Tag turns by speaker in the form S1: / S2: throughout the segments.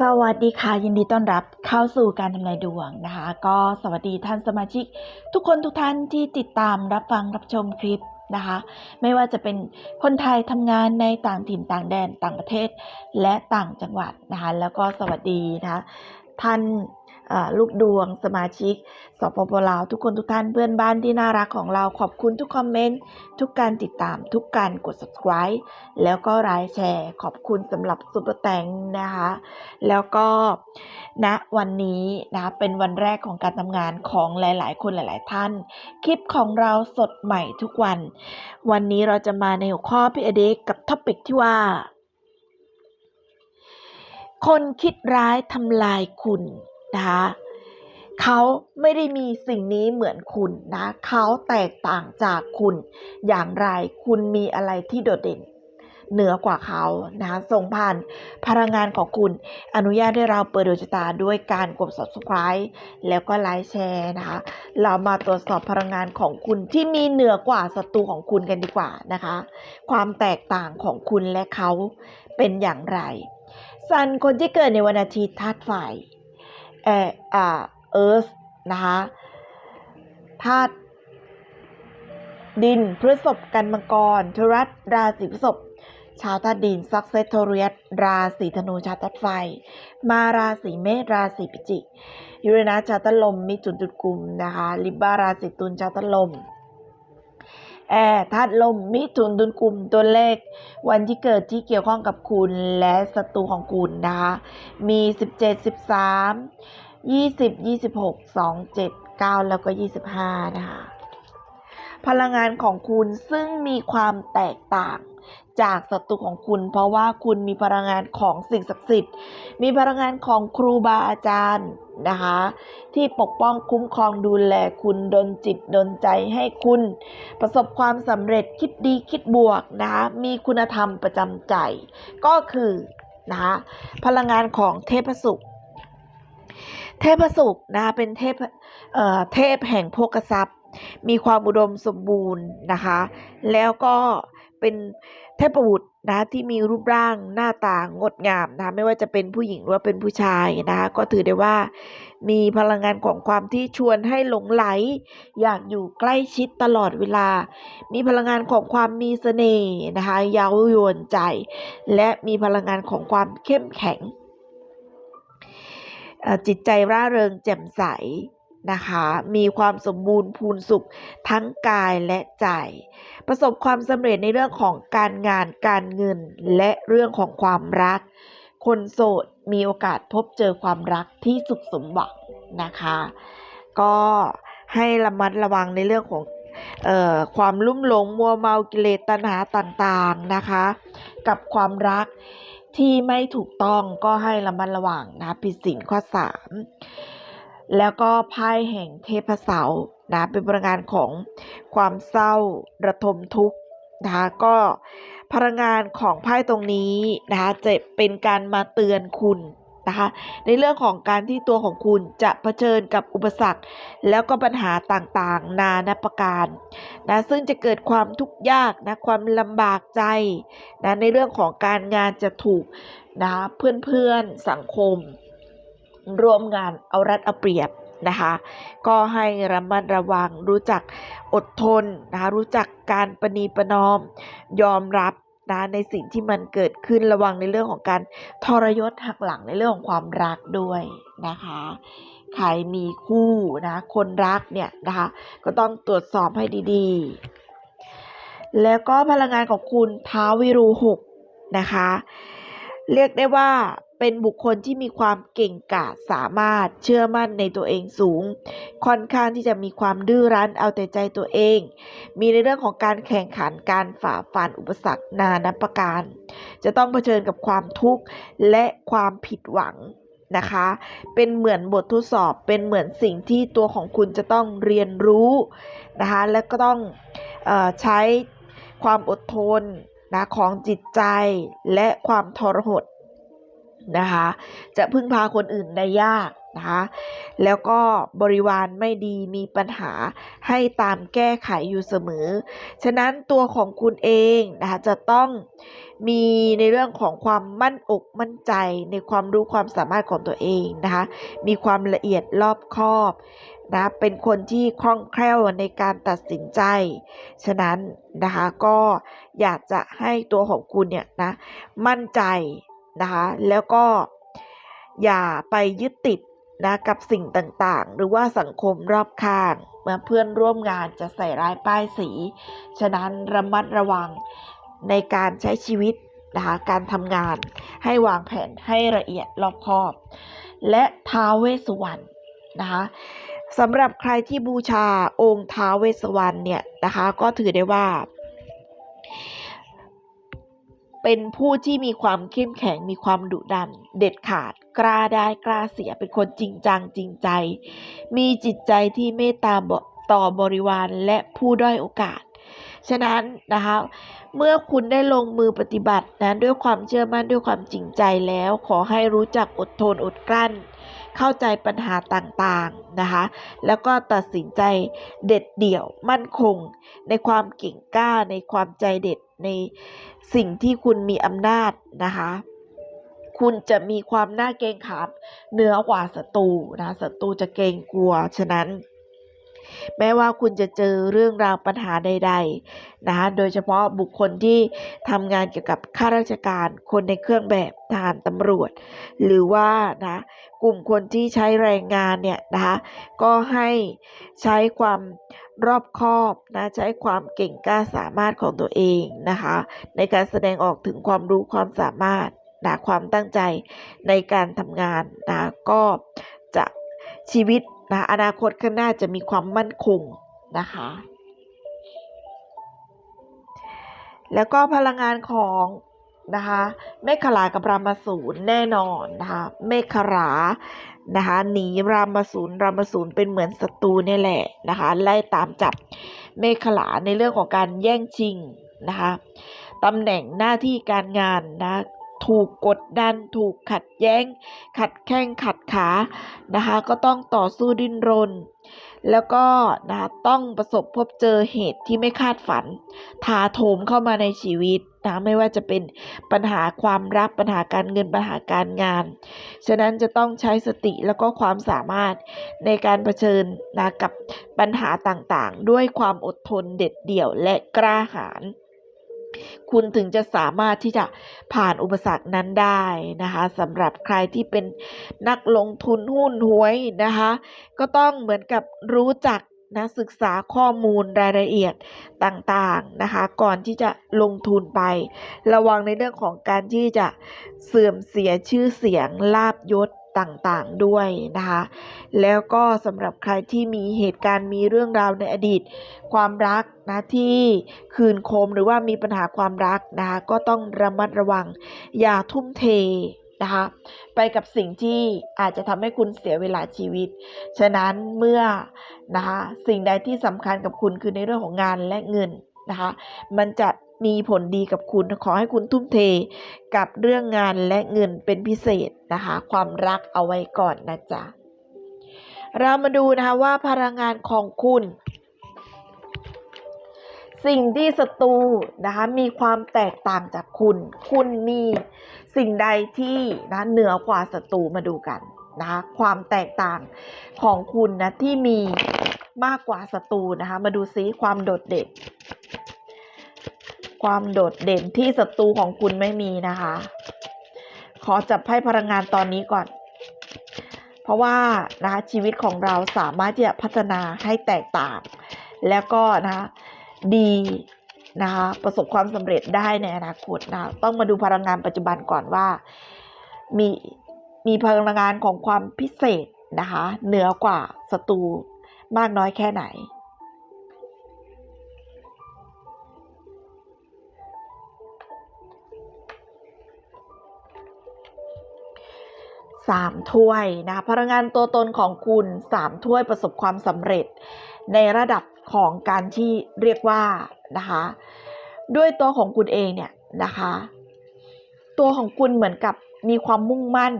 S1: สวัสดีค่ะยินดีต้อนรับเข้าสู่การทำนายดวงนะคะ ก็สวัสดีท่านสมาชิก ทุกคนทุกท่านที่ติดตามรับฟังรับชมคลิปนะคะ ไม่ว่าจะเป็นคนไทยทำงานในต่างถิ่นต่างแดนต่างประเทศ และต่างจังหวัดนะคะ แล้วก็สวัสดีนะคะท่าน ลูกดวงสมาชิกสปปลาวทุกคนทุกท่านเพื่อนบ้านที่น่ารักของเราขอบคุณทุกคอมเมนต์ทุกการติดตามทุกการกด subscribe แล้วก็ไลค์แชร์ขอบคุณสำหรับซุปเปอร์แตงนะคะ แล้วก็ณวันนี้นะเป็นวันแรกของการทำงานของหลาย ๆ คนหลาย ๆ ท่าน คลิปของเราสดใหม่ทุกวัน วันนี้เราจะมาในหัวข้อพี่อเด็กกับท็อปิกที่ว่าคนคิดร้ายทำลายคุณ นะคะเขาไม่ได้มีสิ่งนี้เหมือนคุณนะเขาแตกต่างจากคุณอย่างไรคุณมีอะไรที่โดดเด่น เหนือกว่าเขานะส่งผ่านพลังงานของคุณอนุญาตให้เราเปิดดวงชะตาด้วยการกด subscribe แล้วก็ไลค์แชร์นะคะเรามาตรวจสอบพลังงานของคุณที่มีเหนือกว่าศัตรูของคุณกันดีกว่านะคะ ความแตกต่างของคุณและเขาเป็นอย่างไรซันคนที่เกิดในวันอาทิตย์ธาตุไฟ แอออ่าเอิร์ธนะคะธาตุดินพฤษภกันมังกรทรัสราศีพฤษภชาวธาตุดินซักเซตโทเรียสราศีธนูชาวธาตุไฟ มาราศีเมษราศีพิจิกยูเรนัสชาวธาตุลมมีจุดจุดกลุ่มนะคะลิบาราศีตุลชาวธาตุลม แอร์ธาตุลมมิถุนตุลกลุ่มตัวเลข วันที่เกิดที่เกี่ยวข้องกับคุณและศัตรูของคุณนะคะมี 17 13 20 26 2 7 9 แล้วก็ 25 นะคะ พลังงานของคุณซึ่งมีความแตกต่างจากศัตรูของคุณ เพราะว่าคุณมีพลังงานของสิ่งศักดิ์สิทธิ์ มีพลังงานของครูบาอาจารย์ นะคะ ที่ปกป้องคุ้มครองดูแลคุณดนจิตดนใจให้คุณ ประสบความสำเร็จคิดดีคิดบวกนะคะมีคุณธรรมประจำใจ ก็คือนะคะพลังงานของเทพสุข เทพสุขนะคะเป็นเทพเอ่อเทพแห่งโภคทรัพย์ มีความอุดมสมบูรณ์นะคะ แล้วก็เป็นเทพบุตร นะที่มีรูปร่างหน้าตางดงามนะคะไม่ว่าจะเป็นผู้หญิงหรือว่าเป็นผู้ชายนะคะก็ถือได้ว่า มีพลังงานของความที่ชวนให้หลงไหล อยากอยู่ใกล้ชิดตลอดเวลา มีพลังงานของความมีเสน่ห์นะคะเย้ายวนใจ และมีพลังงานของความเข้มแข็ง จิตใจร่าเริงแจ่มใสนะคะ มีความสมบูรณ์พูนสุขทั้งกายและใจ ประสบความสำเร็จในเรื่องของการงานการเงินและเรื่องของความรัก คนโสดมีโอกาสพบเจอความรักที่สุขสมหวังนะคะ ก็ให้ระมัดระวังในเรื่องของเอ่อความลุ่มหลงมัวเมากิเลสตัณหาต่างๆนะคะ กับความรักที่ไม่ถูกต้องก็ให้ระมัดระวังนะผิดศีลข้อสามแล้วก็ไพ่แห่งเทพเสา นะเป็นพลังงานของความเศร้าระทมทุกข์นะคะก็พลังงานของไพ่ตรงนี้นะคะจะเป็นการมาเตือนคุณนะคะในเรื่องของการที่ตัวของคุณจะเผชิญกับอุปสรรค แล้วก็ปัญหาต่างๆ นานาประการนะซึ่งจะเกิดความทุกข์ยากนะความลำบากใจนะในเรื่องของการงานจะถูกนะเพื่อนๆสังคม ร่วมงานเอารัดเอาเปรียบ นะคะ ก็ให้ระมัดระวังรู้จักอดทนนะคะรู้จักการประนีประนอมยอมรับนะในสิ่งที่มันเกิดขึ้นระวังในเรื่องของการทรยศหักหลังในเรื่องของความรักด้วยนะคะใครมีคู่นะคนรักเนี่ยนะคะก็ต้องตรวจสอบให้ดีๆ แล้วก็พลังงานของคุณท้าววิรูหกนะคะ เรียกได้ว่า เป็นบุคคลที่มีความเก่งกาจสามารถเชื่อมั่นในตัวเองสูง ค่อนข้างที่จะมีความดื้อรั้นเอาแต่ใจตัวเอง มีในเรื่องของการแข่งขันการฝ่าฟันอุปสรรคนานาประการ จะต้องเผชิญกับความทุกข์และความผิดหวังนะคะ เป็นเหมือนบททดสอบเป็นเหมือนสิ่งที่ตัวของคุณจะต้องเรียนรู้นะคะ และก็ต้องออใช้ความอดทนนะของจิตใจและความทรหด นะคะ จะพึ่งพาคนอื่นได้ยากนะคะแล้วก็บริวารไม่ดีมีปัญหาให้ตามแก้ไขอยู่เสมอ ฉะนั้นตัวของคุณเองนะคะจะต้องมีในเรื่องของความมั่นอกมั่นใจในความรู้ความสามารถของตัวเองนะคะมีความละเอียดรอบคอบนะเป็นคนที่คล่องแคล่วในการตัดสินใจ ฉะนั้นนะคะก็อยากจะให้ตัวของคุณเนี่ยนะมั่นใจ นะคะแล้วก็อย่าไปยึดติดนะกับสิ่งต่างๆ หรือว่าสังคมรอบข้างเมื่อเพื่อนร่วมงานจะใส่ร้ายป้ายสี ฉะนั้นระมัดระวังในการใช้ชีวิตนะคะการทำงานให้วางแผนให้ละเอียดรอบคอบ และท้าวเวสวรรณนะคะสำหรับใครที่บูชาองค์ท้าวเวสวรรณเนี่ยนะคะก็ถือได้ว่า เป็นผู้ที่มีความเข้มแข็งมีความดุดัน เด็ดขาดกล้าได้กล้าเสียเป็นคนจริงจังจริงใจ มีจิตใจที่เมตตาต่อบริวารและผู้ด้อยโอกาส ฉะนั้นนะคะเมื่อคุณได้ลงมือปฏิบัตินะด้วยความเชื่อมั่นด้วยความจริงใจแล้ว ขอให้รู้จักอดทนอดกลั้น เข้าใจปัญหาต่างๆนะคะแล้วก็ตัดสินใจเด็ดเดี่ยวมั่นคง ในความเก่งกล้าในความใจเด็ด ในสิ่งที่คุณมีอำนาจนะคะ คุณจะมีความน่าเกรงขามเหนือกว่าศัตรูนะศัตรูจะเกรงกลัวฉะนั้น แม้ว่าคุณจะเจอเรื่องราวปัญหาใดๆนะคะโดยเฉพาะบุคคลที่ทำงานเกี่ยวกับข้าราชการ คนในเครื่องแบบทหารตำรวจ หรือว่านะกลุ่มคนที่ใช้แรงงานเนี่ยนะคะก็ให้ใช้ความรอบคอบนะใช้ความเก่งกล้าสามารถของตัวเองนะคะในการแสดงออกถึงความรู้ความสามารถนะความตั้งใจในการทำงานนะก็จะชีวิต นะอนาคตข้างหน้าจะมีความมั่นคงนะคะ แล้วก็พลังงานของนะคะเมฆขลากับรามาสูรแน่นอนนะคะเมฆขลานะคะหนีรามาสูรรามาสูรเป็นเหมือนศัตรูนี่แหละนะคะไล่ตามจับเมฆขลาในเรื่องของการแย่งชิงนะคะตำแหน่งหน้าที่การงานนะ ถูกกดดัน ถูกขัดแย้ง ขัดแข้งขัดขานะคะ ก็ต้องต่อสู้ดิ้นรน แล้วก็นะคะต้องประสบพบเจอเหตุที่ไม่คาดฝัน ถาโถมเข้ามาในชีวิตนะไม่ว่าจะเป็นปัญหาความรักปัญหาการเงินปัญหาการงาน ฉะนั้นจะต้องใช้สติแล้วก็ความสามารถในการเผชิญนะกับปัญหาต่างๆ ด้วยความอดทนเด็ดเดี่ยวและกล้าหาญ คุณถึงจะสามารถที่จะผ่านอุปสรรคนั้นได้นะคะสำหรับใครที่เป็นนักลงทุนหุ้นหวยนะคะ ก็ต้องเหมือนกับรู้จักนะศึกษาข้อมูลรายละเอียดต่างๆนะคะ ก่อนที่จะลงทุนไป ระวังในเรื่องของการที่จะเสื่อมเสียชื่อเสียงลาบยศ ต่างๆด้วยนะคะ แล้วก็สำหรับใครที่มีเหตุการณ์มีเรื่องราวในอดีต ความรักนะที่คืนคมหรือว่ามีปัญหาความรักนะคะก็ต้องระมัดระวัง อย่าทุ่มเทนะคะไปกับสิ่งที่อาจจะทำให้คุณเสียเวลาชีวิต ฉะนั้นเมื่อนะคะสิ่งใดที่สำคัญกับคุณคือในเรื่องของงานและเงินนะคะมันจะ มีผลดีกับคุณ ขอให้คุณทุ่มเทกับเรื่องงานและเงินเป็นพิเศษนะคะ ความรักเอาไว้ก่อนนะจ๊ะ เรามาดูนะคะว่าพลังงานของคุณ สิ่งที่ศัตรูนะคะมีความแตกต่างจากคุณ คุณมีสิ่งใดที่นะเหนือกว่าศัตรูมาดูกันนะคะความแตกต่างของคุณนะที่มีมากกว่าศัตรูนะคะ มาดูซิความโดดเด่น ความโดดเด่นที่ศัตรูของคุณไม่มีนะคะ ขอจับไพ่พลังงานตอนนี้ก่อน เพราะว่านะคะชีวิตของเราสามารถที่จะพัฒนาให้แตกต่าง แล้วก็นะคะดีนะคะประสบความสำเร็จได้ในอนาคตนะต้องมาดูพลังงานปัจจุบันก่อนว่า มีมีพลังงานของความพิเศษนะคะเหนือกว่าศัตรูมากน้อยแค่ไหน สามถ้วยนะพลังงานตัวตนของคุณสามถ้วยประสบความสำเร็จ ในระดับของการที่เรียกว่านะคะด้วยตัวของคุณเองเนี่ยนะคะตัวของคุณเหมือนกับมีความมุ่งมั่น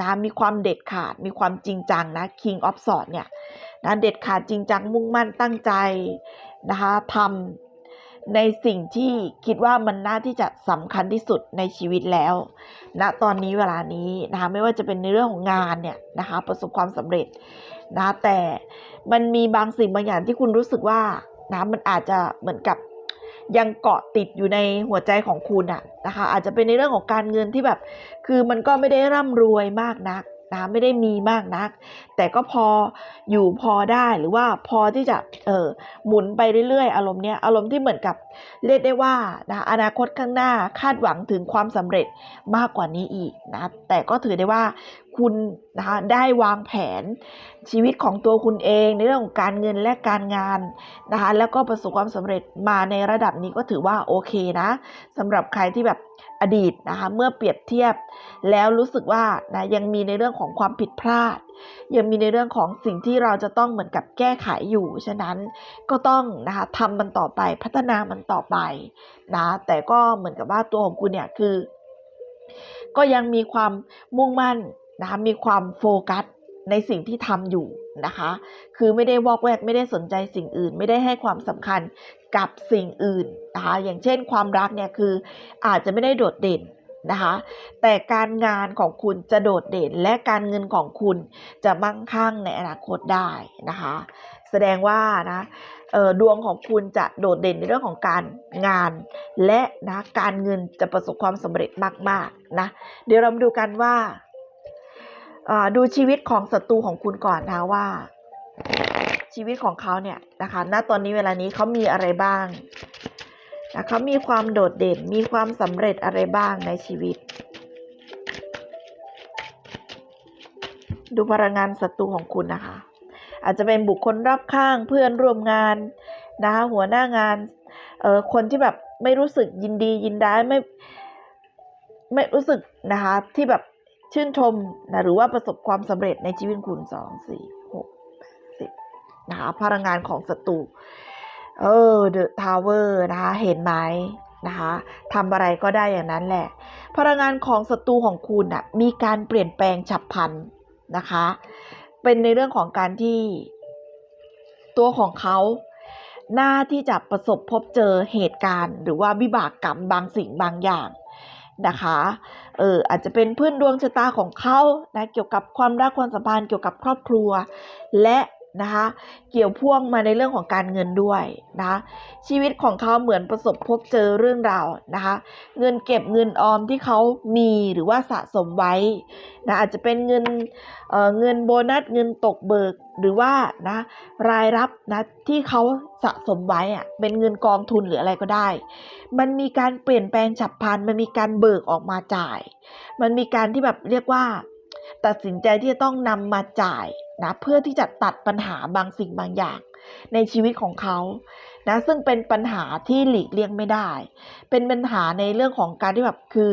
S1: นะมีความเด็ดขาดมีความจริงจังนะ King of Swords เนี่ยนะเด็ดขาดจริงจังมุ่งมั่นตั้งใจนะคะทำ ในสิ่งที่คิดว่ามันน่าที่จะสำคัญที่สุดในชีวิตแล้วณตอนนี้เวลานี้นะคะไม่ว่าจะเป็นในเรื่องของงานเนี่ยนะคะประสบความสำเร็จนะแต่มันมีบางสิ่งบางอย่างที่คุณรู้สึกว่านะมันอาจจะเหมือนกับยังเกาะติดอยู่ในหัวใจของคุณอะนะคะอาจจะเป็นในเรื่องของการเงินที่แบบ คือมันก็ไม่ได้ร่ำรวยมากนัก นะไม่ได้มีมากนัก แต่ก็พออยู่พอได้หรือว่าพอที่จะเออหมุนไปเรื่อยๆ อารมณ์เนี้ยอารมณ์ที่เหมือนกับเรียกได้ว่านะอนาคตข้างหน้าคาดหวังถึงความสำเร็จมากกว่านี้อีกนะแต่ก็ถือได้ว่า คุณนะคะได้วางแผนชีวิตของตัวคุณเองในเรื่องของการเงินและการงานนะคะแล้วก็ประสบความสำเร็จมาในระดับนี้ก็ถือว่าโอเคนะสำหรับใครที่แบบอดีตนะคะเมื่อเปรียบเทียบแล้วรู้สึกว่านะยังมีในเรื่องของความผิดพลาด ยังมีในเรื่องของสิ่งที่เราจะต้องเหมือนกับแก้ไขอยู่ ฉะนั้นก็ต้องนะคะทำมันต่อไปพัฒนามันต่อไปนะแต่ก็เหมือนกับว่าตัวของคุณเนี่ยคือ ก็ยังมีความมุ่งมั่น นะคะมีความโฟกัสในสิ่งที่ทำอยู่นะคะ คือไม่ได้วอกแวกไม่ได้สนใจสิ่งอื่น ไม่ได้ให้ความสำคัญกับสิ่งอื่นนะคะอย่างเช่นความรักเนี่ยคืออาจจะไม่ได้โดดเด่นนะคะแต่การงานของคุณจะโดดเด่น และการเงินของคุณจะมั่งคั่งในอนาคตได้นะคะ แสดงว่านะดวงของคุณจะโดดเด่นในเรื่องของการงาน และนะการเงินจะประสบความสำเร็จมากๆนะเดี๋ยวเรามาดูกันว่า ดูชีวิตของศัตรูของคุณก่อนนะว่า ชีวิตของเขาเนี่ยนะคะณตอนนี้เวลานี้เขามีอะไรบ้างนะเขามีความโดดเด่นมีความสำเร็จอะไรบ้างในชีวิต ดูพลังงานศัตรูของคุณนะคะ อาจจะเป็นบุคคลรอบข้างเพื่อนร่วมงานนะคะหัวหน้างานเออคนที่แบบไม่รู้สึกยินดียินร้ายไม่ไม่รู้สึกนะคะที่แบบ ชื่นชมนะหรือว่าประสบความสำเร็จในชีวิตคุณสองสี่หกสิบนะคะพลังงานของศัตรูเออเดอะทาวเวอร์นะคะเห็นไหมนะคะทำอะไรก็ได้อย่างนั้นแหละ พลังงานของศัตรูของคุณอะมีการเปลี่ยนแปลงฉับพลันนะคะ เป็นในเรื่องของการที่ตัวของเขาหน้าที่จะประสบพบเจอเหตุการณ์ หรือว่าวิบากกรรมบางสิ่งบางอย่างนะคะ เอออาจจะเป็นเพื่อนดวงชะตาของเขานะเกี่ยวกับความรักความสัมพันธ์เกี่ยวกับครอบครัว และ นะคะเกี่ยวพ่วงมาในเรื่องของการเงินด้วยนะคะชีวิตของเขาเหมือนประสบพบเจอเรื่องราวนะคะเงินเก็บเงินออมที่เขามีหรือว่าสะสมไว้นะอาจจะเป็นเงินเเงินโบนัสเงินตกเบิกหรือว่านะรายรับนะที่เขาสะสมไว้อะเป็นเงินกองทุนหรืออะไรก็ได้ มันมีการเปลี่ยนแปลงฉับพลันมันมีการเบิกออกมาจ่าย มันมีการที่แบบเรียกว่า ตัดสินใจที่จะต้องนำมาจ่ายนะเพื่อที่จะตัดปัญหาบางสิ่งบางอย่าง ในชีวิตของเขานะซึ่งเป็นปัญหาที่หลีกเลี่ยงไม่ได้ เป็นปัญหาในเรื่องของการที่แบบคือ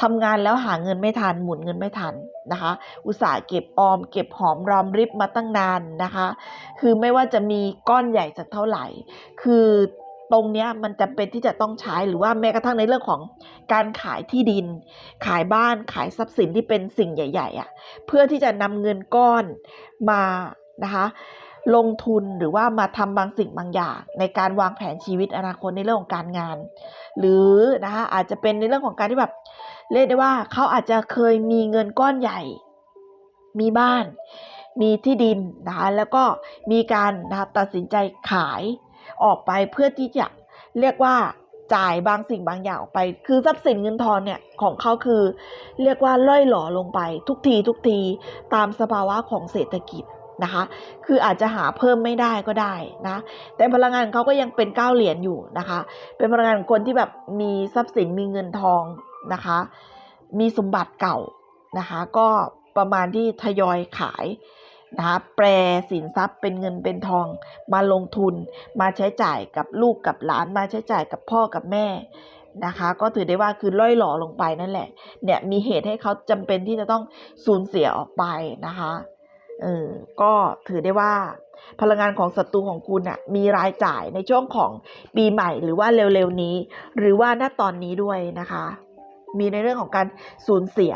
S1: ทำงานแล้วหาเงินไม่ทันหมุนเงินไม่ทันนะคะ อุตสาห์เก็บออม เก็บหอมรอมริบมาตั้งนานนะคะ คือไม่ว่าจะมีก้อนใหญ่สักเท่าไหร่ คือ ตรงเนี้ยมันจำเป็นที่จะต้องใช้หรือว่าแม้กระทั่งในเรื่องของการขายที่ดิน ขายบ้านขายทรัพย์สินที่เป็นสิ่งใหญ่ ๆอะ่ะเพื่อที่จะนำเงินก้อนมานะคะลงทุนหรือว่ามาทำบางสิ่งบางอย่าง ในการวางแผนชีวิตอนาคตในเรื่องของการงาน หรือนะคะอาจจะเป็นในเรื่องของการที่แบบเรียกได้ว่าเขาอาจจะเคยมีเงินก้อนใหญ่ มีบ้าน มีที่ดินนะคะแล้วก็มีการนะคะตัดสินใจขาย ออกไปเพื่อที่จะเรียกว่าจ่ายบางสิ่งบางอย่างออกไป คือทรัพย์สินเงินทองเนี่ยของเขาคือ เรียกว่าล่อยหล่อลงไปทุกทีทุกทีตามสภาวะของเศรษฐกิจนะคะ คืออาจจะหาเพิ่มไม่ได้ก็ได้นะ แต่พลังงานเขาก็ยังเป็นเก้าเหรียญอยู่นะคะ เป็นพลังงานคนที่แบบมีทรัพย์สินมีเงินทองนะคะ มีสมบัติเก่านะคะ ก็ประมาณที่ทยอยขาย นะคะแปรสินทรัพย์เป็นเงินเป็นทอง มาลงทุน มาใช้จ่ายกับลูกกับหลาน มาใช้จ่ายกับพ่อกับแม่นะคะ ก็ถือได้ว่าคือล่อยหล่อลงไปนั่นแหละ เนี่ยมีเหตุให้เขาจำเป็นที่จะต้องสูญเสียออกไปนะคะเออก็ถือได้ว่า พลังงานของศัตรูของคุณอะมีรายจ่ายในช่วงของปีใหม่หรือว่าเร็วๆนี้ หรือว่าณตอนนี้ด้วยนะคะ มีในเรื่องของการสูญเสีย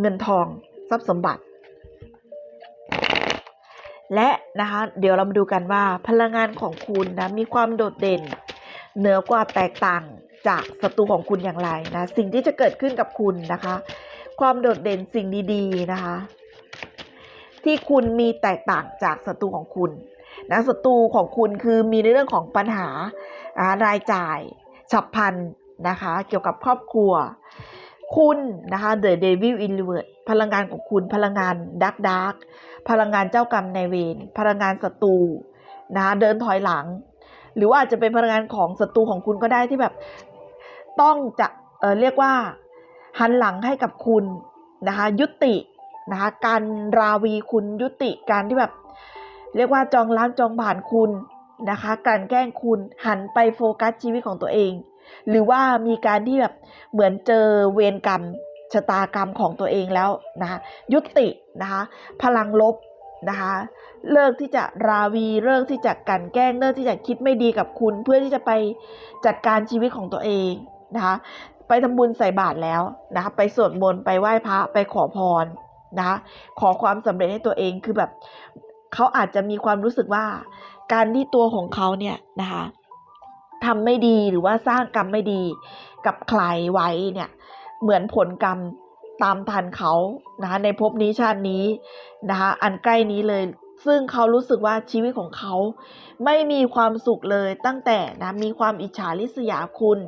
S1: เงินทองทรัพย์สมบัติ และนะคะเดี๋ยวเรามาดูกันว่าพลังงานของคุณนะมีความโดดเด่น เหนือกว่าแตกต่างจากศัตรูของคุณอย่างไรนะสิ่งที่จะเกิดขึ้นกับคุณนะคะ ความโดดเด่นสิ่งดีๆนะคะ ที่คุณมีแตกต่างจากศัตรูของคุณนะศัตรูของคุณคือมีในเรื่องของปัญหาอ่ารายจ่ายฉับพลันนะคะ เกี่ยวกับครอบครัว คุณนะคะ The Devil in Reverse พลังงานของคุณ พลังงานดักดักพลังงานเจ้ากรรมนายเวรพลังงานศัตรูนะคะเดินถอยหลัง หรือว่าอาจจะเป็นพลังงานของศัตรูของคุณก็ได้ที่แบบ ต้องจะเออเรียกว่า หันหลังให้กับคุณนะคะยุตินะคะการราวีคุณยุติการที่แบบ เรียกว่าจองล้างจองผ่านคุณนะคะกลั่นแกล้งคุณหันไปโฟกัสชีวิตของตัวเอง หรือว่ามีการที่แบบเหมือนเจอเวรกรรมชะตากรรมของตัวเองแล้วนะคะยุตินะคะพลังลบนะคะเลิกที่จะราวีเลิกที่จะกันแกล้งเลิกที่จะคิดไม่ดีกับคุณ เพื่อที่จะไปจัดการชีวิตของตัวเองนะคะไปทำบุญใส่บาตรแล้วนะคะไปสวดมนต์ไปไหว้พระไปขอพรนะคะขอความสำเร็จให้ตัวเองคือแบบเขาอาจจะมีความรู้สึกว่า การที่ตัวของเขาเนี่ยนะคะ ทำไม่ดีหรือว่าสร้างกรรมไม่ดีกับใครไว้เนี่ยเหมือนผลกรรมตามทันเขานะคะในภพนี้ชาตินี้นะคะอันใกล้นี้เลย ซึ่งเขารู้สึกว่าชีวิตของเขาไม่มีความสุขเลยตั้งแต่นะมีความอิจฉาริษยาคุณ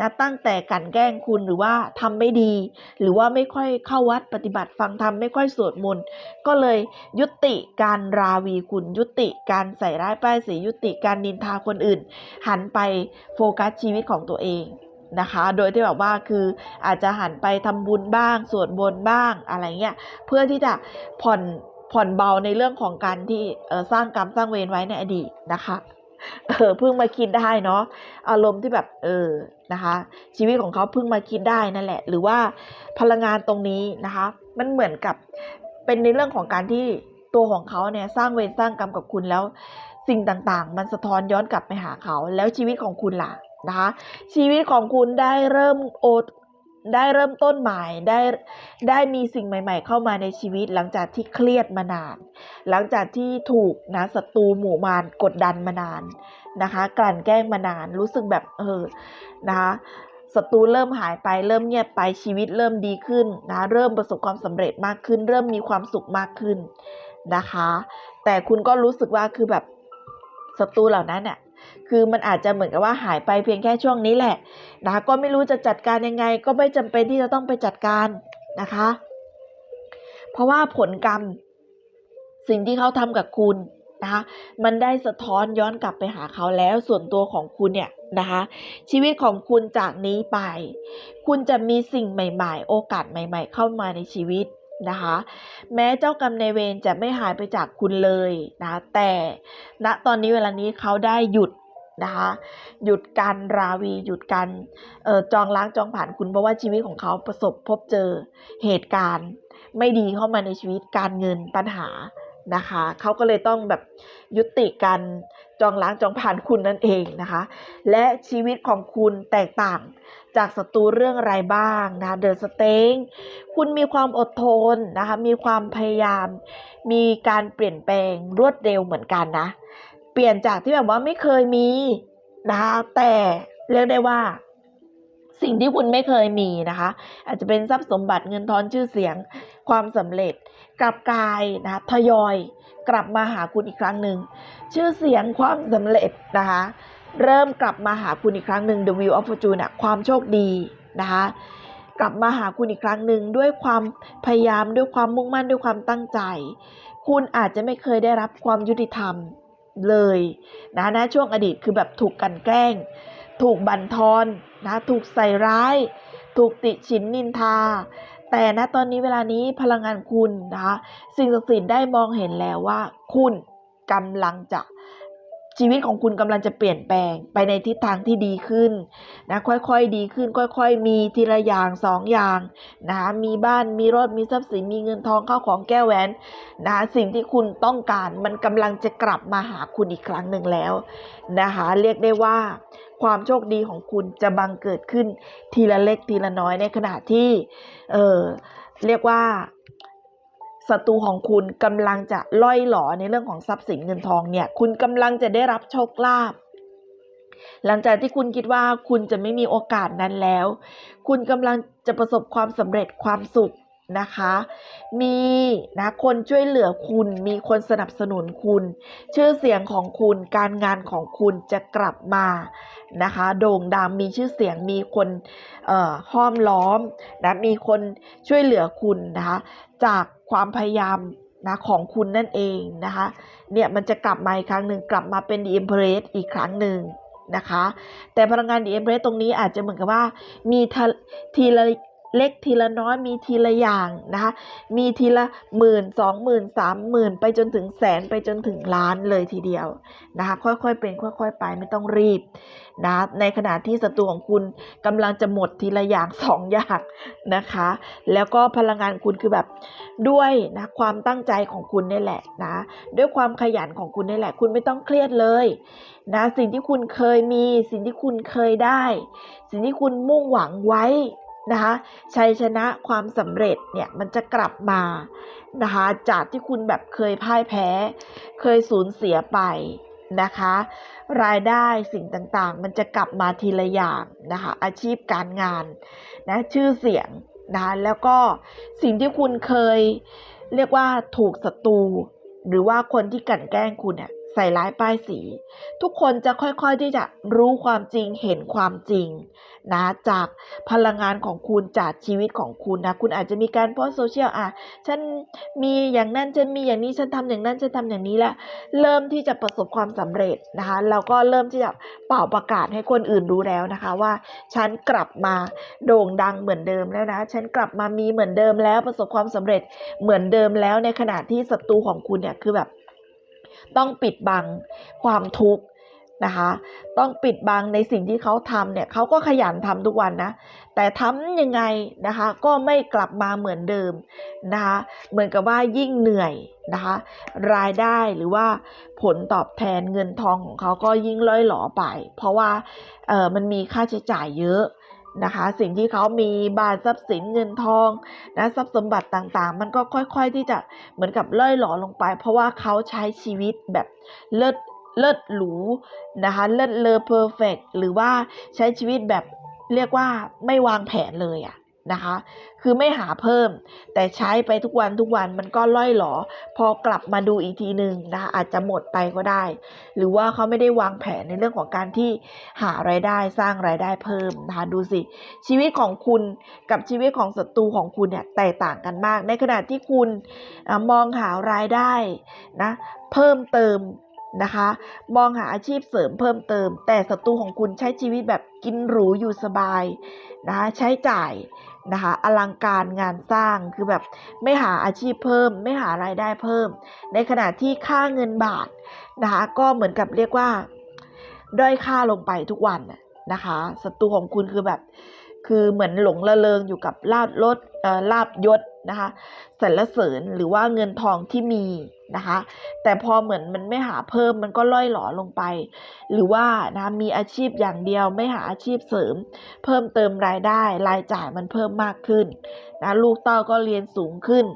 S1: นะตั้งแต่กันแกล้งคุณหรือว่าทำไม่ดี หรือว่าไม่ค่อยเข้าวัดปฏิบัติฟังธรรมไม่ค่อยสวดมนต์ก็เลยยุติการราวีคุณ ยุติการใส่ร้ายป้ายสียุติการนินทาคนอื่น หันไปโฟกัสชีวิตของตัวเองนะคะ โดยที่แบบว่าคืออาจจะหันไปทำบุญบ้างสวดมนต์บ้างอะไรเงี้ยเพื่อที่จะผ่อน ผ่อนเบาในเรื่องของการที่สร้างกรรมสร้างเวรไว้ในอดีตนะคะเออเพิ่งมาคิดได้เนาะอารมณ์ที่แบบเออนะคะ ชีวิตของเขาเพิ่งมาคิดได้นั่นแหละ หรือว่าพลังงานตรงนี้นะคะ มันเหมือนกับเป็นในเรื่องของการที่ตัวของเขาเนี่ยสร้างเวรสร้างกรรมกับคุณแล้ว สิ่งต่างๆ มันสะท้อนย้อนกลับไปหาเขา แล้วชีวิตของคุณล่ะนะคะ ชีวิตของคุณได้เริ่มโอ ได้เริ่มต้นใหม่ได้ได้มีสิ่งใหม่ ๆ เข้ามาในชีวิตหลังจากที่เครียดมานาน หลังจากที่ถูกนะศัตรูหมู่มารกดดันมานานนะคะ กลั่นแกล้งมานานรู้สึกแบบเออนะคะศัตรูเริ่มหายไปเริ่มเงียบไปชีวิตเริ่มดีขึ้นนะเริ่มประสบความสำเร็จมากขึ้น เริ่มมีความสุขมากขึ้นนะคะ แต่คุณก็รู้สึกว่าคือแบบศัตรูเหล่านั้นเนี่ย คือมันอาจจะเหมือนกับว่าหายไปเพียงแค่ช่วงนี้แหละนะคะก็ไม่รู้จะจัดการยังไง ก็ไม่จำเป็นที่จะต้องไปจัดการนะคะ เพราะว่าผลกรรม สิ่งที่เขาทำกับคุณนะคะมันได้สะท้อนย้อนกลับไปหาเขาแล้วส่วนตัวของคุณเนี่ยนะคะชีวิตของคุณจากนี้ไป คุณจะมีสิ่งใหม่ๆ โอกาสใหม่ ๆ เข้ามาในชีวิตนะคะแม้เจ้ากรรมนายเวรจะไม่หายไปจากคุณเลยนะแต่ณตอนนี้เวลานี้เขาได้หยุด นะคะหยุดการราวีหยุดการออจองล้างจองผ่านคุณเพราะว่าชีวิตของเขาประสบพบเจอเหตุการณ์ไม่ดีเข้ามาในชีวิตการเงินปัญหานะคะเขาก็เลยต้องแบบยุติการจองล้างจองผ่านคุณนั่นเองนะคะ และชีวิตของคุณแตกต่างจากศัตรูเรื่องอะไรบ้างนะเดอะสเต็งคุณมีความอดทนนะคะมีความพยายาม มีการเปลี่ยนแปลงรวดเร็วเหมือนกันนะ เปลี่ยนจากที่แบบว่าไม่เคยมีนะคะแต่เรียกได้ว่า สิ่งที่คุณไม่เคยมีนะคะ อาจจะเป็นทรัพย์สมบัติเงินทองชื่อเสียงความสำเร็จกลับกลายนะคะทยอยกลับมาหาคุณอีกครั้งหนึ่งชื่อเสียงความสำเร็จนะคะเริ่มกลับมาหาคุณอีกครั้งหนึ่ง The Wheel of Fortune อะความโชคดีนะคะกลับมาหาคุณอีกครั้งหนึ่งด้วยความพยายามด้วยความมุ่งมั่นด้วยความตั้งใจ คุณอาจจะไม่เคยได้รับความยุติธรรม เลยนะนะช่วงอดีตคือแบบถูกกันแกล้ง ถูกบั่นทอนนะถูกใส่ร้าย ถูกติฉินนินทา แต่ณตอนนี้เวลานี้พลังงานคุณนะคะสิ่งศักดิ์สิทธิ์ได้มองเห็นแล้วว่า คุณกำลังจะ ชีวิตของคุณกำลังจะเปลี่ยนแปลงไปในทิศทางที่ดีขึ้นนะค่อยๆดีขึ้น ค่อยๆ มีทีละอย่างสองอย่างนะคะมีบ้านมีรถมีทรัพย์สินมีเงินทองเข้าของแก้วแหวนนะคะสิ่งที่คุณต้องการมันกำลังจะกลับมาหาคุณอีกครั้งหนึ่งแล้วนะคะเรียกได้ว่าความโชคดีของคุณจะบังเกิดขึ้นทีละเล็กทีละน้อยในขณะที่เออเรียกว่า ศัตรูของคุณกำลังจะล่อยหลอในเรื่องของทรัพย์สินเงินทองเนี่ย คุณกำลังจะได้รับโชคลาภหลังจากที่คุณคิดว่าคุณจะไม่มีโอกาสนั้นแล้ว คุณกำลังจะประสบความสำเร็จความสุข นะคะ มีนะคนช่วยเหลือคุณ มีคนสนับสนุนคุณ ชื่อเสียงของคุณ การงานของคุณจะกลับมานะคะ โด่งดัง มีชื่อเสียง มีคนห้อมล้อมนะมีคนช่วยเหลือคุณนะคะ จากความพยายามนะของคุณนั่นเองนะคะ เนี่ยมันจะกลับมาอีกครั้งหนึ่งกลับมาเป็น The Empress อีกครั้งหนึ่งนะคะ แต่พลังงาน The Empress ตรงนี้อาจจะเหมือนกับว่ามีทีละ เล็กทีละน้อยมีทีละอย่างนะคะมีทีละหมื่นสองหมื่นสามหมื่นไปจนถึงแสนไปจนถึงล้านเลยทีเดียวนะคะค่อยๆเป็นค่อยๆไปไม่ต้องรีบนะในขณะที่ศัตรูของคุณกำลังจะหมดทีละอย่างสองอย่างนะคะ แล้วก็พลังงานคุณคือแบบด้วยนะความตั้งใจของคุณนี่แหละนะด้วยความขยันของคุณนี่แหละ คุณไม่ต้องเครียดเลยนะสิ่งที่คุณเคยมี สิ่งที่คุณเคยได้ สิ่งที่คุณมุ่งหวังไว้ นะคะชัยชนะความสำเร็จเนี่ยมันจะกลับมานะคะจากที่คุณแบบเคยพ่ายแพ้ เคยสูญเสียไปนะคะ รายได้สิ่งต่างๆ มันจะกลับมาทีละอย่างนะคะอาชีพการงานนะชื่อเสียงนะคะแล้วก็สิ่งที่คุณเคยเรียกว่าถูกศัตรูหรือว่าคนที่กั่นแกล้งคุณเนี่ย ใส่ร้ายป้ายสี ทุกคนจะค่อยๆที่จะรู้ความจริงเห็นความจริงนะจากพลังงานของคุณจากชีวิตของคุณนะคุณอาจจะมีการโพสโซเชียลอะฉันมีอย่างนั้นฉันมีอย่างนี้ฉันทำอย่างนั้นฉันทำอย่างนี้แหละเริ่มที่จะประสบความสำเร็จนะคะแล้วก็เริ่มที่จะเป่าประกาศให้คนอื่นรู้แล้วนะคะว่า ฉันกลับมาโด่งดังเหมือนเดิมแล้วนะ ฉันกลับมามีเหมือนเดิมแล้วประสบความสำเร็จเหมือนเดิมแล้วในขณะที่ศัตรูของคุณเนี่ยคือแบบ ต้องปิดบังความทุกข์นะคะ ต้องปิดบังในสิ่งที่เขาทำเนี่ยเขาก็ขยันทำทุกวันนะ แต่ทำยังไงนะคะ ก็ไม่กลับมาเหมือนเดิมนะคะ เหมือนกับว่ายิ่งเหนื่อยนะคะ รายได้หรือว่าผลตอบแทนเงินทองของเขาก็ยิ่งล่อยหลอไป เพราะว่าเออมันมีค่าใช้จ่ายเยอะ นะคะ สิ่งที่เขามีบ้านทรัพย์สินเงินทองนะทรัพย์สมบัติต่างๆ มันก็ค่อยๆที่จะเหมือนกับเล่อยหลอลงไป เพราะว่าเขาใช้ชีวิตแบบเลิศเลิศหรูนะคะเลิศเลอเพอร์เฟกหรือว่าใช้ชีวิตแบบเรียกว่าไม่วางแผนเลยอะ นะคะ คือไม่หาเพิ่ม แต่ใช้ไปทุกวันทุกวันมันก็ล่อยหลอ พอกลับมาดูอีกทีหนึ่งนะคะอาจจะหมดไปก็ได้ หรือว่าเขาไม่ได้วางแผนในเรื่องของการที่หารายได้สร้างรายได้เพิ่มนะคะดูสิ ชีวิตของคุณกับชีวิตของศัตรูของคุณเนี่ยแตกต่างกันมาก ในขณะที่คุณอมองหารายได้นะเพิ่มเติมนะคะ มองหาอาชีพเสริมเพิ่มเติม แต่ศัตรูของคุณใช้ชีวิตแบบกินหรูอยู่สบายนะคะใช้จ่าย นะคะอลังการงานสร้างคือแบบไม่หาอาชีพเพิ่ม ไม่หารายได้เพิ่ม ในขณะที่ค่าเงินบาทนะคะก็เหมือนกับเรียกว่าด้อยค่าลงไปทุกวันนะคะศัตรูของคุณคือแบบคือเหมือนหลงระเริงอยู่กับลาบลดลาบยศนะคะสรรเสริญหรือว่าเงินทองที่มี นะคะ แต่พอเหมือนมันไม่หาเพิ่มมันก็ล่อยหลอลงไป หรือว่านะมีอาชีพอย่างเดียวไม่หาอาชีพเสริม เพิ่มเติมรายได้ รายจ่ายมันเพิ่มมากขึ้นนะลูกเต้าก็เรียนสูงขึ้น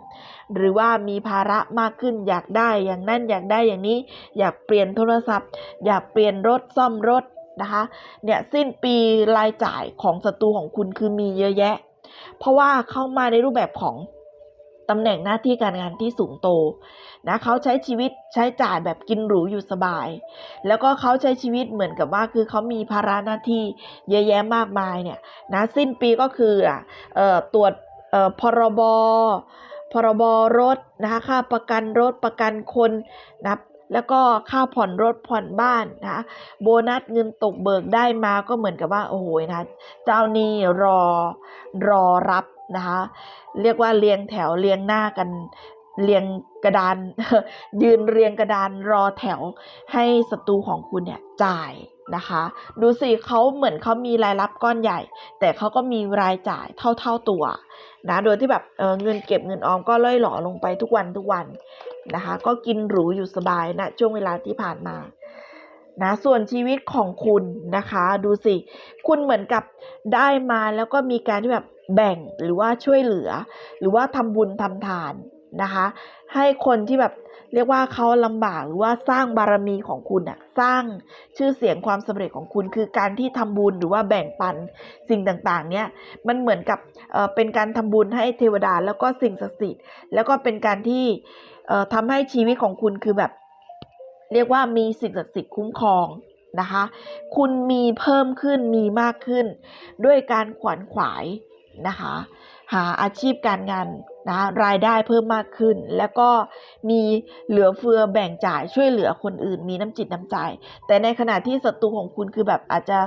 S1: หรือว่ามีภาระมากขึ้นอยากได้อย่างนั้นอยากได้อย่างนี้ อยากเปลี่ยนโทรศัพท์ อยากเปลี่ยนรถซ่อมรถนะคะเนี่ยสิ้นปีรายจ่ายของศัตรูของคุณคือมีเยอะแยะ เพราะว่าเข้ามาในรูปแบบของ ตำแหน่งหน้าที่การงานที่สูงโตนะเขาใช้ชีวิตใช้จ่ายแบบกินหรูอยู่สบาย แล้วก็เขาใช้ชีวิตเหมือนกับว่าคือเขามีภาระหน้าที่เยอะแยะมากมายเนี่ยนะสิ้นปีก็คืออะตรวจเอ่อพรบพรบรถนะคะค่าประกันรถประกันคนนะแล้วก็ค่าผ่อนรถผ่อนบ้านนะโบนัสเงินตกเบิกได้มาก็เหมือนกับว่าโอ้โหนะเจ้านี้รอรอรับ นะคะ เรียกว่าเรียงแถวเรียงหน้ากันเรียงกระดานยืนเรียงกระดานรอแถวให้ศัตรูของคุณเนี่ยจ่ายนะคะ ดูสิเขาเหมือนเขามีรายรับก้อนใหญ่ แต่เขาก็มีรายจ่ายเท่า ๆตัวนะโดยที่แบบเเงินเก็บเงินออมก็ล่อยหล่อลงไปทุกวันทุกวันนะคะ ก็กินหรูอยู่สบายนะช่วงเวลาที่ผ่านมา นะส่วนชีวิตของคุณนะคะ ดูสิ คุณเหมือนกับได้มาแล้วก็มีการที่แบบแบ่งหรือว่าช่วยเหลือ หรือว่าทำบุญทำทานนะคะ ให้คนที่แบบเรียกว่าเขาลำบากหรือว่าสร้างบารมีของคุณอะสร้างชื่อเสียงความสำเร็จของคุณ คือการที่ทำบุญหรือว่าแบ่งปันสิ่งต่างๆ เนี่ยมันเหมือนกับเอ่อเป็นการทำบุญให้เทวดาแล้วก็สิ่งศักดิ์สิทธิ์แล้วก็เป็นการที่เอ่อทำให้ชีวิตของคุณคือแบบ เรียกว่ามีสิ่งศักดิ์สิทธิ์คุ้มครองนะคะ คุณมีเพิ่มขึ้นมีมากขึ้น ด้วยการขวนขวายนะคะ หาอาชีพการงานนะรายได้เพิ่มมากขึ้น แล้วก็มีเหลือเฟือแบ่งจ่ายช่วยเหลือคนอื่น มีน้ำจิตน้ำใจ แต่ในขณะที่ศัตรูของคุณคือแบบอาจจะ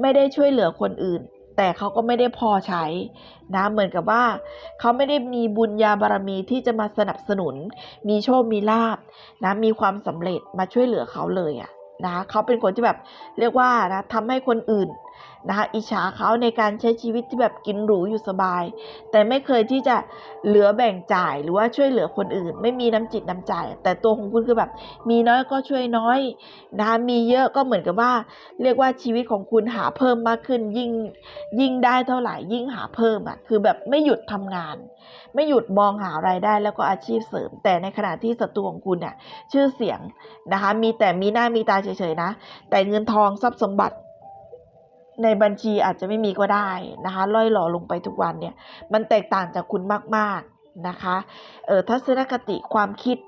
S1: ไม่ได้ช่วยเหลือคนอื่น แต่เขาก็ไม่ได้พอใช้นะเหมือนกับว่า เขาไม่ได้มีบุญญาบารมีที่จะมาสนับสนุน มีโชคมีลาบนะมีความสำเร็จมาช่วยเหลือเขาเลยอะนะเขาเป็นคนที่แบบเรียกว่านะทำให้คนอื่น นะคะอิจฉาเขาในการใช้ชีวิตที่แบบกินหรูอยู่สบาย แต่ไม่เคยที่จะเหลือแบ่งจ่ายหรือว่าช่วยเหลือคนอื่น ไม่มีน้ำจิตน้ำใจ แต่ตัวของคุณคือแบบ มีน้อยก็ช่วยน้อยนะคะมีเยอะก็เหมือนกับว่า เรียกว่าชีวิตของคุณหาเพิ่มมากขึ้น ยิ่งยิ่งได้เท่าไหร่ยิ่งหาเพิ่มอะคือแบบไม่หยุดทำงาน ไม่หยุดมองหารายได้แล้วก็อาชีพเสริม แต่ในขณะที่ศัตรูของคุณเนี่ยชื่อเสียงนะคะมีแต่มีหน้ามีตาเฉยๆนะ แต่เงินทองทรัพย์สมบัติ ในบัญชีอาจจะไม่มีก็ได้นะคะล่อยหล่อลงไปทุกวันเนี่ยมันแตกต่างจากคุณมากๆนะคะเออทัศนคติความคิด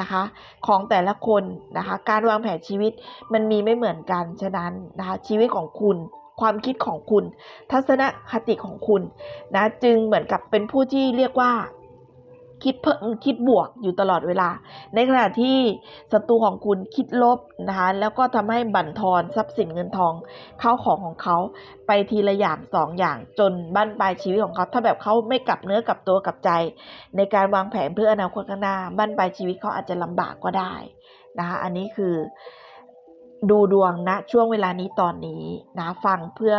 S1: นะคะของแต่ละคนนะคะการวางแผนชีวิตมันมีไม่เหมือนกันฉะนั้นนะคะชีวิตของคุณความคิดของคุณ ทัศนคติของคุณนะจึงเหมือนกับเป็นผู้ที่เรียกว่า คิดเพิ่มคิดบวกอยู่ตลอดเวลา ในขณะที่ศัตรูของคุณคิดลบนะคะแล้วก็ทำให้บั่นทอนทรัพย์สินเงินทองเข้าของของเขาไปทีละอย่างสองอย่างจนบั้นปลายชีวิตของเขา ถ้าแบบเขาไม่กลับเนื้อกลับตัวกลับใจ ในการวางแผนเพื่ออนาคตข้างหน้าบั้นปลายชีวิตเขาอาจจะลำบากก็ได้นะคะอันนี้คือดูดวงณช่วงเวลานี้ตอนนี้นะฟังเพื่อ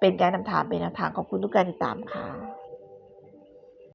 S1: เป็นการนำทางเป็นแนวทางขอบคุณทุกการติดตามค่ะ